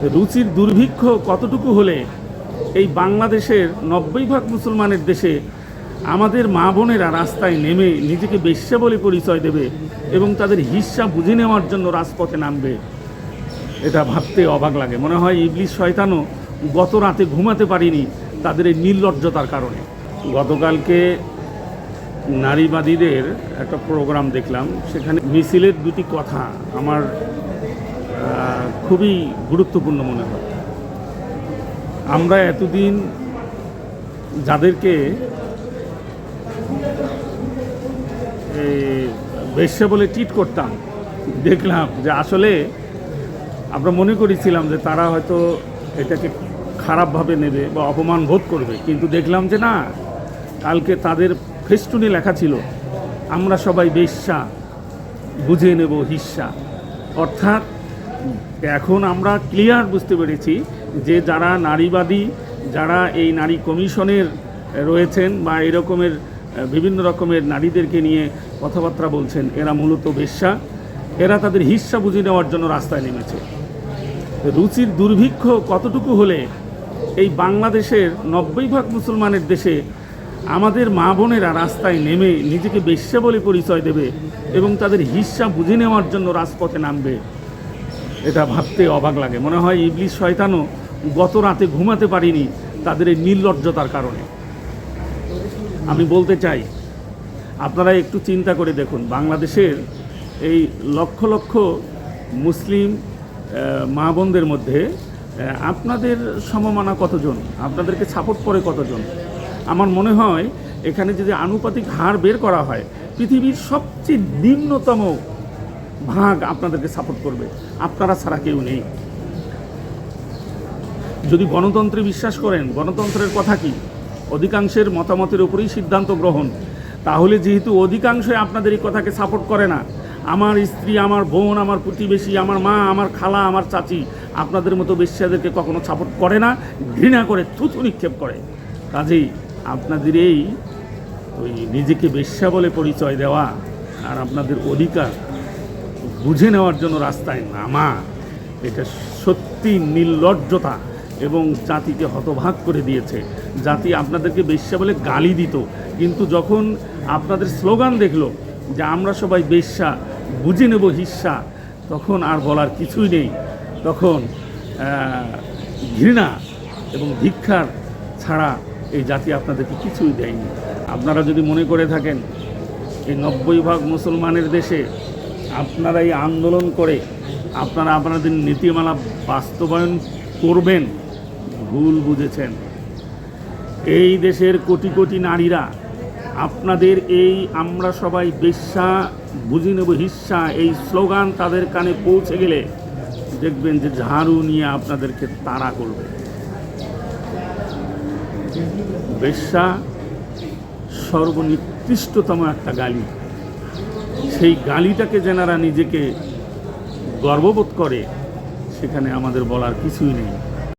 রুচির দুর্ভিক্ষ কতটুকু হলে এই বাংলাদেশের নব্বই ভাগ মুসলমানের দেশে আমাদের মা বোনেরা রাস্তায় নেমে নিজেকে বেশ্যা বলে পরিচয় দেবে এবং তাদের হিস্সা বুঝে নেওয়ার জন্য রাজপথে নামবে? এটা ভাবতে অবাক লাগে। মনে হয় ইবলিশ শয়তানও গত রাতে ঘুমাতে পারিনি তাদের এই নির্লজ্জতার কারণে। গতকালকে নারীবাদীদের একটা প্রোগ্রাম দেখলাম, সেখানে মিছিলের দুটি কথা আমার খুবই গুরুত্বপূর্ণ মনে হয়। আমরা এতদিন যাদেরকে বেশ্যা বলে ট্রিট করতাম, দেখলাম যে আসলে আমরা মনে করেছিলাম যে তারা হয়তো এটাকে খারাপভাবে নেবে বা অপমান বোধ করবে। কিন্তু দেখলাম যে না, কালকে তাদের ফেস্টুনে লেখা ছিল, আমরা সবাই বেশ্যা বুঝে নেব হিস্সা অর্থাৎ এখন আমরা ক্লিয়ার বুঝতে পেরেছি যে যারা নারীবাদী, যারা এই নারী কমিশনের রয়েছেন বা এরকমের, বিভিন্ন রকমের নারীদেরকে নিয়ে কথাবার্তা বলছেন, এরা মূলত বেশ্যা। এরা তাদের হিস্সা বুঝে নেওয়ার জন্য রাস্তায় নেমেছে। রুচির দুর্ভিক্ষ কতটুকু হলে এই বাংলাদেশের নব্বই ভাগ মুসলমানের দেশে আমাদের মা বোনেরা রাস্তায় নেমে নিজেকে বেশ্যা বলে পরিচয় দেবে এবং তাদের হিস্সা বুঝে নেওয়ার জন্য রাজপথে নামবে? এটা ভাবতে অবাক লাগে। মনে হয় ইবলিশ শয়তানও গত রাতে ঘুমাতে পারিনি তাদের এই নির্লজ্জতার কারণে। আমি বলতে চাই, আপনারা একটু চিন্তা করে দেখুন, বাংলাদেশের এই লক্ষ লক্ষ মুসলিম মা বোনদের মধ্যে আপনাদের সমমানা কতজন? আপনাদেরকে সাপোর্ট করে কতজন? আমার মনে হয়, এখানে যদি আনুপাতিক হার বের করা হয়, পৃথিবীর সবচেয়ে নিম্নতম ভাগ আপনাদেরকে সাপোর্ট করবে। আপনারা ছাড়া কেউ নেই। যদি গণতন্ত্রে বিশ্বাস করেন, গণতন্ত্রের কথা কি? অধিকাংশের মতামতের উপরেই সিদ্ধান্ত গ্রহণ। তাহলে যেহেতু অধিকাংশই আপনাদের এই কথাকে সাপোর্ট করে না, আমার স্ত্রী, আমার বোন, আমার প্রতিবেশী, আমার মা, আমার খালা, আমার চাচি, আপনাদের মতো বেশ্যাদেরকে কখনো সাপোর্ট করে না, ঘৃণা করে, থুথু নিক্ষেপ করে। কাজেই আপনাদের এই ওই নিজেকে বেশ্যা বলে পরিচয় দেওয়া আর আপনাদের অধিকার বুঝে নেওয়ার জন্য রাস্তায় নামা, এটা সত্যি নির্লজ্জতা এবং জাতিকে হতভাগ করে দিয়েছে। জাতি আপনাদেরকে বেশ্যা বলে গালি দিত, কিন্তু যখন আপনাদের স্লোগান দেখল যে আমরা সবাই বেশ্যা, বুঝে নেব হিস্সা তখন আর বলার কিছুই নেই। তখন ঘৃণা এবং ভিক্ষার ছাড়া এই জাতি আপনাদেরকে কিছুই দেয়নি। আপনারা যদি মনে করে থাকেন, এই নব্বই ভাগ মুসলমানের দেশে আপনারা এই আন্দোলন করে আপনারা আপনাদের নীতিমালা বাস্তবায়ন করবেন, ভুল বুঝেছেন। এই দেশের কোটি কোটি নারীরা, আপনাদের এই আমরা সবাই বেশ্যা বুঝি নেব হিস্সা এই স্লোগান তাদের কানে পৌঁছে গেলে দেখবেন যে ঝাড়ু নিয়ে আপনাদেরকে তাড়া করবে। বেশ্যা সর্বনিকৃষ্টতম একটা গালি। সেই গালিটাকে যেনারা নিজেকে গর্ববোধ করে সেখানে আমাদের বলার কিছুই নেই।